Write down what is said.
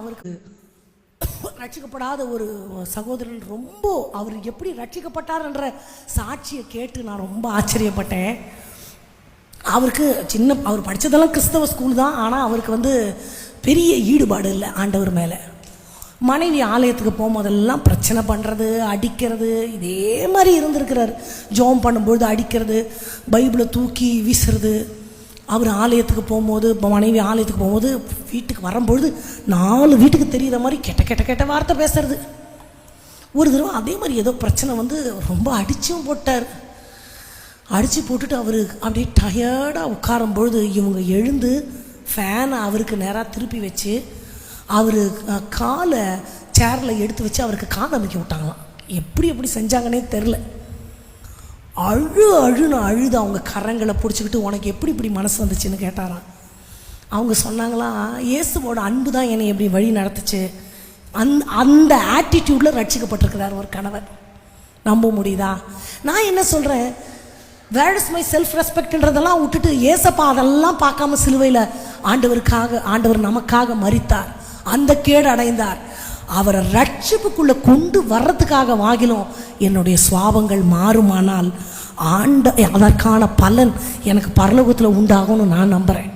அவருக்கு ரட்சிக்கப்படாத ஒரு சகோதரன் ரொம்ப அவர் எப்படி ரட்சிக்கப்பட்டார்ன்ற சாட்சியை கேட்டு நான் ரொம்ப ஆச்சரியப்பட்டேன். அவருக்கு சின்ன அவர் படித்ததெல்லாம் கிறிஸ்தவ ஸ்கூல் தான் ஆனால் அவருக்கு வந்து பெரிய ஈடுபாடு இல்லை ஆண்டவர் மேலே. மனைவி ஆலயத்துக்கு போகும்போதெல்லாம் பிரச்சனை பண்ணுறது அடிக்கிறது இதே மாதிரி இருந்திருக்கிறார். ஜோம் பண்ணும்பொழுது அடிக்கிறது பைபிளை தூக்கி வீசுறது. அவர் ஆலயத்துக்கு போகும்போது இப்போ மனைவி ஆலயத்துக்கு போகும்போது வீட்டுக்கு வரும்பொழுது நாலு வீட்டுக்கு தெரிகிற மாதிரி கெட்ட கெட்ட கெட்ட வார்த்தை பேசுறது. ஒரு தடவை அதே மாதிரி ஏதோ பிரச்சனை வந்து ரொம்ப அடிச்சும் போட்டார். அடித்து போட்டுட்டு அவர் அப்படியே டயர்டாக உட்காரும் பொழுது இவங்க எழுந்து ஃபேனை அவருக்கு நேராக திருப்பி வச்சு அவர் காலை சேரில் எடுத்து வச்சு அவருக்கு காதை அமைக்க விட்டாங்களாம். எப்படி எப்படி செஞ்சாங்கன்னே தெரில அழு அழுன்னு அழுது அவங்க கரங்களை பிடிச்சிக்கிட்டு உனக்கு எப்படி இப்படி மனசு வந்துச்சுன்னு கேட்டாராம். அவங்க சொன்னாங்களாம் இயேசுவோட அன்பு தான் என்னை எப்படி வழி நடத்துச்சு. அந் அந்த ஆட்டிடியூடில் ரட்சிக்கப்பட்டிருக்கிறார் ஒரு கணவர் நம்ப முடியுதா? நான் என்ன சொல்கிறேன் வேர் இஸ் மை செல்ஃப் ரெஸ்பெக்ட்ன்றதெல்லாம் விட்டுட்டு ஏசப்பா அதெல்லாம் பார்க்காம சிலுவையில் ஆண்டவருக்காக ஆண்டவர் நமக்காக மறித்தார் அந்த கேடு அடைந்தார். அவரை ரட்சிப்புக்குள்ளே கொண்டு வர்றதுக்காக வாகிலும் என்னுடைய சுவாபங்கள் மாறுமானால் ஆண்ட அதற்கான பலன் எனக்கு பரலோகத்தில் உண்டாகும்னு நான் நம்புகிறேன்